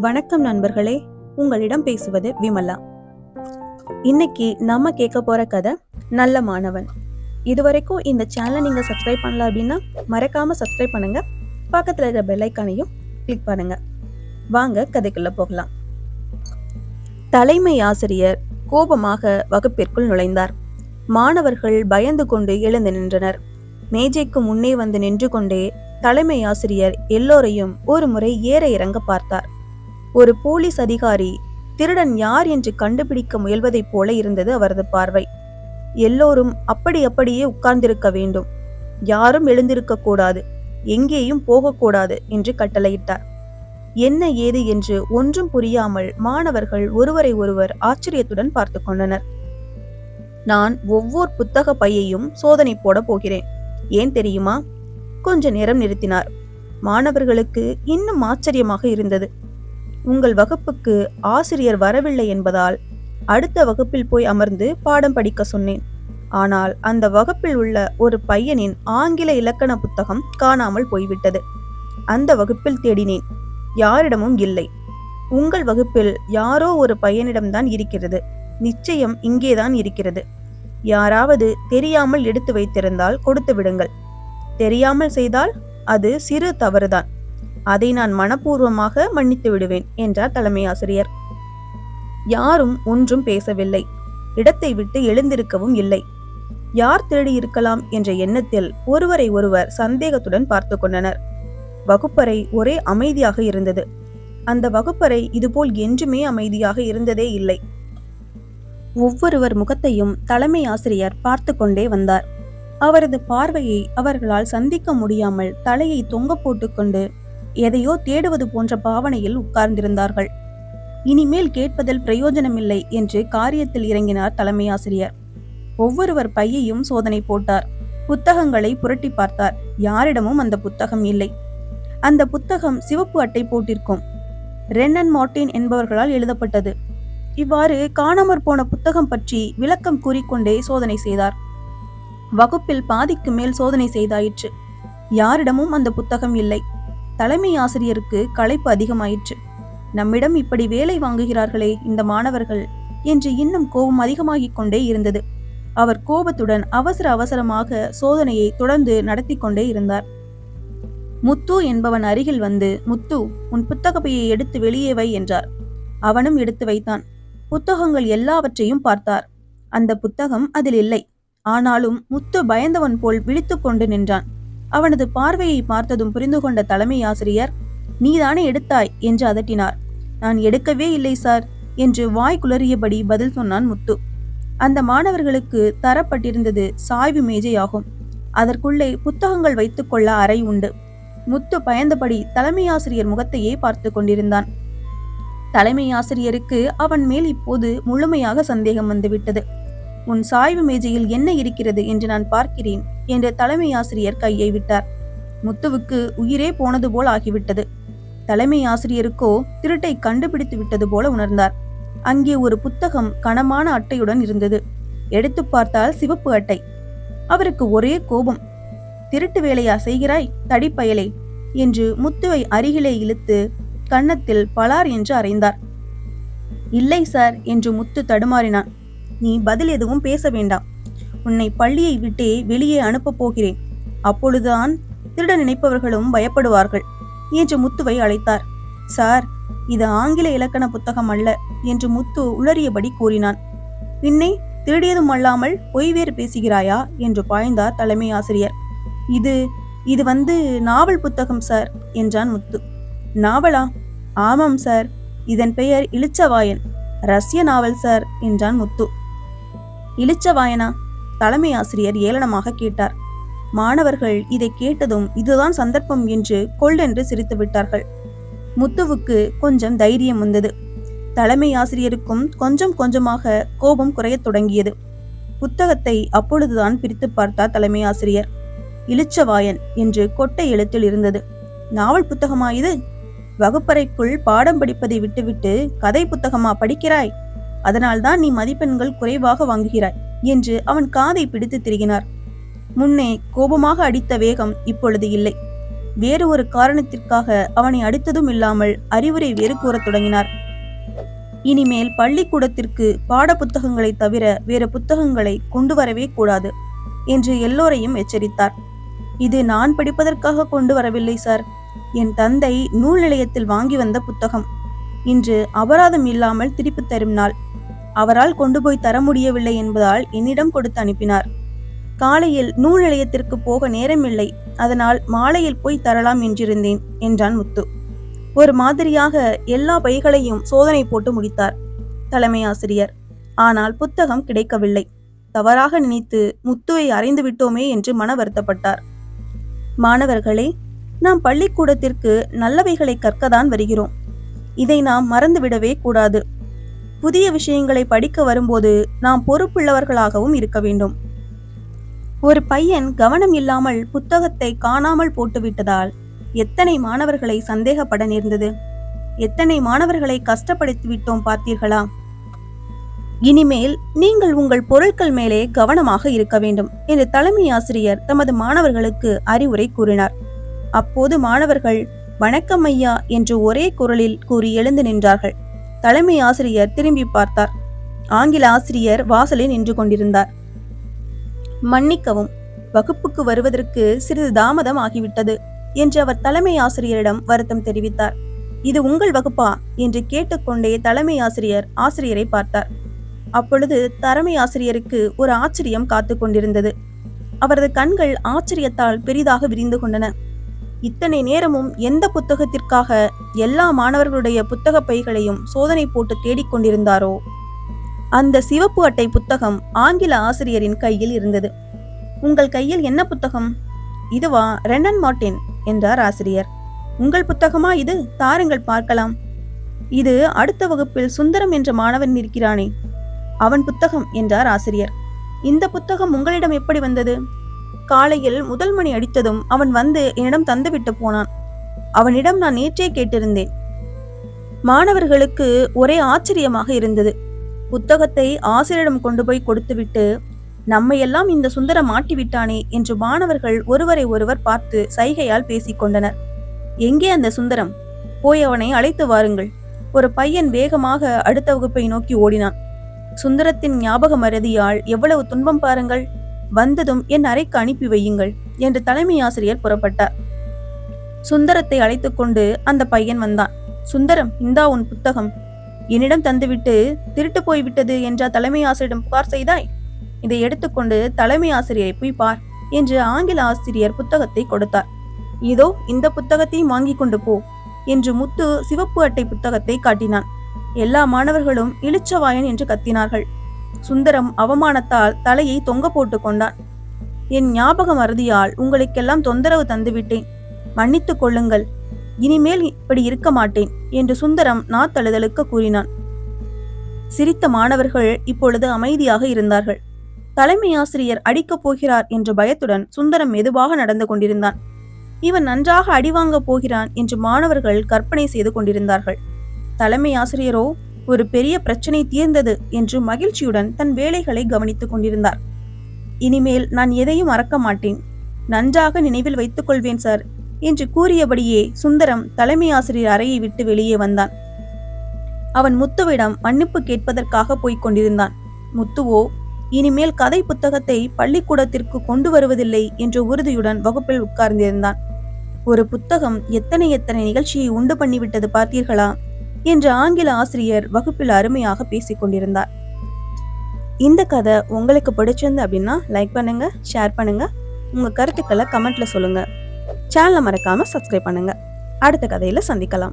வணக்கம் நண்பர்களே. உங்களிடம் பேசுவது விமலா. இன்னைக்கு நம்ம கேட்க போற கதை நல்ல மாணவன். இதுவரைக்கும் இந்த சேனலை நீங்க சப்ஸ்கிரைப் பண்ணல அப்படின்னா மறக்காம சப்ஸ்கிரைப் பண்ணுங்க. பக்கத்துல இருக்கிற பெல் ஐக்கானையும் கிளிக் பண்ணுங்க. வாங்க கதைக்குள்ள போகலாம். தலைமை ஆசிரியர் கோபமாக வகுப்பிற்குள் நுழைந்தார். மாணவர்கள் பயந்து கொண்டு எழுந்து நின்றனர். மேஜைக்கு முன்னே வந்து நின்று கொண்டே தலைமை ஆசிரியர் எல்லோரையும் ஒரு முறை ஏற இறங்க பார்த்தார். ஒரு போலீஸ் அதிகாரி திருடன் யார் என்று கண்டுபிடிக்க முயல்வதைப் போல இருந்தது அவரது பார்வை. எல்லோரும் அப்படி அப்படியே உட்கார்ந்திருக்க வேண்டும். யாரும் எழுந்திருக்க கூடாது எங்கேயும் போகக்கூடாது என்று கட்டளையிட்டார். என்ன ஏது என்று ஒன்றும் புரியாமல் மாணவர்கள் ஒருவரை ஒருவர் ஆச்சரியத்துடன் பார்த்து கொண்டனர். நான் ஒவ்வொரு புத்தக பையையும் சோதனை போட போகிறேன். ஏன் தெரியுமா? கொஞ்ச நேரம் நிறுத்தினார். மாணவர்களுக்கு இன்னும் ஆச்சரியமாக இருந்தது. உங்கள் வகுப்புக்கு ஆசிரியர் வரவில்லை என்பதால் அடுத்த வகுப்பில் போய் அமர்ந்து பாடம் படிக்க சொன்னேன். ஆனால் அந்த வகுப்பில் உள்ள ஒரு பையனின் ஆங்கில இலக்கண புத்தகம் காணாமல் போய்விட்டது. அந்த வகுப்பில் தேடினேன். யாரிடமும் இல்லை. உங்கள் வகுப்பில் யாரோ ஒரு பையனிடம்தான் இருக்கிறது. நிச்சயம் இங்கேதான் இருக்கிறது. யாராவது தெரியாமல் எடுத்து வைத்திருந்தால் கொடுத்து விடுங்கள். தெரியாமல் செய்தால் அது சிறு தவறுதான். அதை நான் மனப்பூர்வமாக மன்னித்து விடுவேன் என்றார் தலைமை ஆசிரியர். யாரும் ஒன்றும் பேசவில்லை. இடத்தை விட்டு எழுந்திருக்கவும் இல்லை. யார் திருடி இருக்கலாம் என்ற எண்ணத்தில் ஒருவரை ஒருவர் சந்தேகத்துடன் பார்த்து கொண்டனர். வகுப்பறை ஒரே அமைதியாக இருந்தது. அந்த வகுப்பறை இதுபோல் என்றுமே அமைதியாக இருந்ததே இல்லை. ஒவ்வொருவர் முகத்தையும் தலைமை ஆசிரியர் பார்த்து கொண்டே வந்தார். அவரது பார்வையை அவர்களால் சந்திக்க முடியாமல் தலையை தொங்க போட்டுக்கொண்டு எதையோ தேடுவது போன்ற பாவனையில் உட்கார்ந்திருந்தார்கள். இனிமேல் கேட்பதில் பிரயோஜனமில்லை என்று காரியத்தில் இறங்கினார் தலைமை ஆசிரியர். ஒவ்வொருவர் பையையும் சோதனை போட்டார். புத்தகங்களை புரட்டி பார்த்தார். யாரிடமும் அந்த புத்தகம் இல்லை. அந்த புத்தகம் சிவப்பு அட்டை போட்டிருக்கும். ரென்னன் மார்டின் என்பவர்களால் எழுதப்பட்டது. இவ்வாறு காணாமற் போன புத்தகம் பற்றி விளக்கம் கூறிக்கொண்டே சோதனை செய்தார். வகுப்பில் பாதிக்கு மேல் சோதனை செய்தாயிற்று. யாரிடமும் அந்த புத்தகம் இல்லை. தலைமை ஆசிரியருக்கு களைப்பு அதிகமாயிற்று. நம்மிடம் இப்படி வேலை வாங்குகிறார்களே இந்த மாணவர்கள் என்று இன்னும் கோபம் அதிகமாகிக் கொண்டே இருந்தது. அவர் கோபத்துடன் அவசர அவசரமாக சோதனையை தொடர்ந்து நடத்தி கொண்டே இருந்தார். முத்து என்பவன் அருகில் வந்து முத்து உன் புத்தகப்பையை எடுத்து வெளியே வை என்றார். அவனும் எடுத்து வைத்தான். புத்தகங்கள் எல்லாவற்றையும் பார்த்தார். அந்த புத்தகம் அதில் இல்லை. ஆனாலும் முத்து பயந்தவன் போல் விழித்துக்கொண்டு நின்றான். அவனது பார்வையை பார்த்ததும் புரிந்து கொண்ட தலைமை ஆசிரியர் நீதானே எடுத்தாய்? என்று அதட்டினார். நான் எடுக்கவே இல்லை சார் என்று வாய் குளறியபடி பதில் சொன்னான் முத்து. அந்த மாணவர்களுக்கு தரப்பட்டிருந்தது சாய்வு மேஜையாகும். அதற்குள்ளே புத்தகங்கள் வைத்துக்கொள்ள அறை உண்டு. முத்து பயந்தபடி தலைமை ஆசிரியர் முகத்தையே பார்த்து கொண்டிருந்தான். தலைமை ஆசிரியருக்கு அவன் மேல் இப்போது முழுமையாக சந்தேகம் வந்துவிட்டது. உன் சாய்வு மேஜையில் என்ன இருக்கிறது? என்று நான் பார்க்கிறேன் என்று தலைமை ஆசிரியர் கையை விட்டார். முத்துவுக்கு உயிரே போனது போல் ஆகிவிட்டது. தலைமை ஆசிரியருக்கோ திருட்டை கண்டுபிடித்து விட்டது போல உணர்ந்தார். அங்கே ஒரு புத்தகம் கனமான அட்டையுடன் இருந்தது. எடுத்து பார்த்தால் சிவப்பு அட்டை. அவருக்கு ஒரே கோபம். திருட்டு வேலையா செய்கிறாய்? தடிப்பயலே என்று முத்துவை அருகிலே இழுத்து கன்னத்தில் பலார் என்று அறைந்தார். இல்லை சார் என்று முத்து தடுமாறினான். நீ பதில் எதுவும் பேச வேண்டாம். உன்னை பள்ளியை விட்டே வெளியே அனுப்பப் போகிறேன். அப்பொழுதுதான் திருட நினைப்பவர்களும் பயப்படுவார்கள். என்று முத்துவை அழைத்தார். சார் இது ஆங்கில இலக்கண புத்தகம் அல்ல என்று முத்து உளறியபடி கூறினான். பின்னே திருடியதும் அல்லாமல் பொய் வேறு பேசுகிறாயா? என்று பாய்ந்தார் தலைமை ஆசிரியர். இது இது வந்து நாவல் புத்தகம் சார் என்றான் முத்து. நாவலா? ஆமாம் சார். இதன் பெயர் இளிச்சவாயன் ரஷ்ய நாவல் சார் என்றான் முத்து. இளிச்சவாயனா தலைமை ஆசிரியர் ஏளனமாக கேட்டார். மாணவர்கள் இதை கேட்டதும் இதுதான் சந்தர்ப்பம் என்று கொள்ளென்று சிரித்து விட்டார்கள். முத்துவுக்கு கொஞ்சம் தைரியம் வந்தது. தலைமை ஆசிரியருக்கும் கொஞ்சம் கொஞ்சமாக கோபம் குறையத் தொடங்கியது. புத்தகத்தை அப்பொழுதுதான் பிரித்து பார்த்தார் தலைமை ஆசிரியர். இளிச்சவாயன் என்று கொட்டை எழுத்தில் இருந்தது. நாவல் புத்தகமா இது? வகுப்பறைக்குள் பாடம் படிப்பதை விட்டுவிட்டு கதை புத்தகமா படிக்கிறாய்? அதனால்தான் நீ மதிப்பெண்கள் குறைவாக வாங்குகிறாய். என்று அவன் காதை பிடித்து திரிகினார். முன்னே கோபமாக அடித்த வேகம் இப்பொழுது இல்லை. வேறு ஒரு காரணத்திற்காக அவனை அடித்ததும் இல்லாமல் அறிவுரை வேறு கூறத் தொடங்கினார். இனிமேல் பள்ளிக்கூடத்திற்கு பாட புத்தகங்களை தவிர வேறு புத்தகங்களை கொண்டு வரவே கூடாது என்று எல்லோரையும் எச்சரித்தார். இது நான் படிப்பதற்காக கொண்டு வரவில்லை சார். என் தந்தை நூல் நிலையத்தில் வாங்கி வந்த புத்தகம். இன்று அபராதம் இல்லாமல் திருப்பி தரும் நாள். அவரால் கொண்டு போய் தர முடியவில்லை என்பதால் என்னிடம் கொடுத்து அனுப்பினார். காலையில் நூல் நிலையத்திற்கு போக நேரமில்லை. அதனால் மாலையில் போய் தரலாம் என்றிருந்தேன் என்றான் முத்து. ஒரு மாதிரியாக எல்லா பைகளையும் சோதனை போட்டு முடித்தார் தலைமை ஆசிரியர். ஆனால் புத்தகம் கிடைக்கவில்லை. தவறாக நினைத்து முத்துவை அறைந்து விட்டோமே என்று மன வருத்தப்பட்டார். மாணவர்களே நாம் பள்ளிக்கூடத்திற்கு நல்லவைகளை கற்கதான் வருகிறோம். இதை நாம் மறந்துவிடவே கூடாது. புதிய விஷயங்களை படிக்க வரும்போது நாம் பொறுப்புள்ளவர்களாகவும் இருக்க வேண்டும். ஒரு பையன் கவனம் இல்லாமல் புத்தகத்தை காணாமல் போட்டுவிட்டதால் எத்தனை மாணவர்களை சந்தேகப்பட நேர்ந்தது? எத்தனை மாணவர்களை கஷ்டப்படுத்தி விட்டோம் பார்த்தீர்களா? இனிமேல் நீங்கள் உங்கள் பொருட்கள் மேலே கவனமாக இருக்க வேண்டும் என்று தலைமை ஆசிரியர் தமது மாணவர்களுக்கு அறிவுரை கூறினார். அப்போது மாணவர்கள் வணக்கம் ஐயா என்று ஒரே குரலில் கூறி எழுந்து நின்றார்கள். தலைமை ஆசிரியர் திரும்பி பார்த்தார். ஆங்கில ஆசிரியர் வாசலில் நின்று கொண்டிருந்தார். மன்னிக்கவும் வகுப்புக்கு வருவதற்கு சிறிது தாமதம் ஆகிவிட்டது என்று அவர் தலைமை ஆசிரியரிடம் வருத்தம் தெரிவித்தார். இது உங்கள் வகுப்பா? என்று கேட்டுக்கொண்டே தலைமை ஆசிரியர் ஆசிரியரை பார்த்தார். அப்பொழுது தலைமை ஆசிரியருக்கு ஒரு ஆச்சரியம் காத்து கொண்டிருந்தது அவரது கண்கள் ஆச்சரியத்தால் பெரிதாக விரிந்து கொண்டன. இத்தனை நேரமும் எந்த புத்தகத்திற்காக எல்லா மாணவர்களுடைய புத்தக பைகளையும் சோதனை போட்டு தேடிக்கொண்டிருந்தாரோ அந்த சிவப்பு அட்டை புத்தகம் ஆங்கில ஆசிரியரின் கையில் இருந்தது. உங்கள் கையில் என்ன புத்தகம்? இதுவா ரெண்டன் மார்டின் என்றார் ஆசிரியர். உங்கள் புத்தகமா இது? தாருங்கள் பார்க்கலாம். இது அடுத்த வகுப்பில் சுந்தரம் என்ற மாணவன் இருக்கிறானே அவன் புத்தகம் என்றார் ஆசிரியர். இந்த புத்தகம் உங்களிடம் எப்படி வந்தது? காலையில் முதல் மணி அடித்ததும் அவன் வந்து என்னிடம் தந்துவிட்டு போனான். அவனிடம் நான் நேற்றே கேட்டிருந்தேன். மாணவர்களுக்கு ஒரே ஆச்சரியமாக இருந்தது. புத்தகத்தை ஆசிரியரிடம் கொண்டு போய் கொடுத்துவிட்டு நம்மையெல்லாம் இந்த சுந்தரம் மாட்டிவிட்டானே என்று மாணவர்கள் ஒருவரை ஒருவர் பார்த்து சைகையால் பேசிக் கொண்டனர். எங்கே அந்த சுந்தரம்? போய் அவனை அழைத்து வாருங்கள். ஒரு பையன் வேகமாக அடுத்த வகுப்பை நோக்கி ஓடினான். சுந்தரத்தின் ஞாபக மறதியால் எவ்வளவு துன்பம் பாருங்கள். வந்ததும் என் அறைக்கு அனுப்பி வையுங்கள் என்று தலைமை ஆசிரியர் புறப்பட்டார். சுந்தரத்தை அழைத்துக்கொண்டு அந்த பையன் வந்தான். சுந்தரம் இந்தா உன் புத்தகம். என்னிடம் தந்துவிட்டு திருட்டு போய்விட்டது என்றா தலைமை ஆசிரியரிடம் புகார் செய்தாய்? இதை எடுத்துக்கொண்டு தலைமை ஆசிரியரை போய் பார் என்று ஆங்கில ஆசிரியர் புத்தகத்தை கொடுத்தார். இதோ இந்த புத்தகத்தையும் வாங்கி கொண்டு போ என்று முத்து சிவப்பு அட்டை புத்தகத்தை காட்டினான். எல்லா மாணவர்களும் இளிச்சவாயன் என்று கத்தினார்கள். சுந்தரம் அவமானத்தால் தலையை தொங்க போட்டு கொண்டான். என் ஞாபக மறதியால் உங்களுக்கெல்லாம் தொந்தரவு தந்துவிட்டேன் மன்னித்துக் கொள்ளுங்கள். இனிமேல் இப்படி இருக்க மாட்டேன் என்று சுந்தரம் நாத்தழுதலுக்கு கூறினான். சிரித்த மாணவர்கள் இப்பொழுது அமைதியாக இருந்தார்கள். தலைமை ஆசிரியர் அடிக்கப் போகிறார் என்ற பயத்துடன் சுந்தரம் மெதுவாக நடந்து கொண்டிருந்தான். இவன் நன்றாக அடிவாங்கப் போகிறான் என்று மாணவர்கள் கற்பனை செய்து கொண்டிருந்தார்கள். தலைமை ஆசிரியரோ ஒரு பெரிய பிரச்சனை தீர்ந்தது என்று மகிழ்ச்சியுடன் தன் வேலைகளை கவனித்துக் கொண்டிருந்தார். இனிமேல் நான் எதையும் மறக்க மாட்டேன். நன்றாக நினைவில் வைத்துக் கொள்வேன் சார் என்று கூறியபடியே சுந்தரம் தலைமை ஆசிரியர் அறையை விட்டு வெளியே வந்தான். அவன் முத்துவிடம் மன்னிப்பு கேட்பதற்காக போய்க் கொண்டிருந்தான். முத்துவோ இனிமேல் கதை புத்தகத்தை பள்ளிக்கூடத்திற்கு கொண்டு வருவதில்லை என்ற உறுதியுடன் வகுப்பில் உட்கார்ந்திருந்தான். ஒரு புத்தகம் எத்தனை எத்தனை நிகழ்ச்சியை உண்டு பண்ணிவிட்டது பார்த்தீர்களா? என்று ஆங்கில ஆசிரியர் வகுப்பில் அருமையாக பேசிக் கொண்டிருந்தார். இந்த கதை உங்களுக்கு பிடிச்சிருந்து அப்படின்னா லைக் பண்ணுங்க ஷேர் பண்ணுங்க. உங்க கருத்துக்களை கமெண்ட்ல சொல்லுங்க. சேனலை மறக்காம சப்ஸ்கிரைப் பண்ணுங்க. அடுத்த கதையில சந்திக்கலாம்.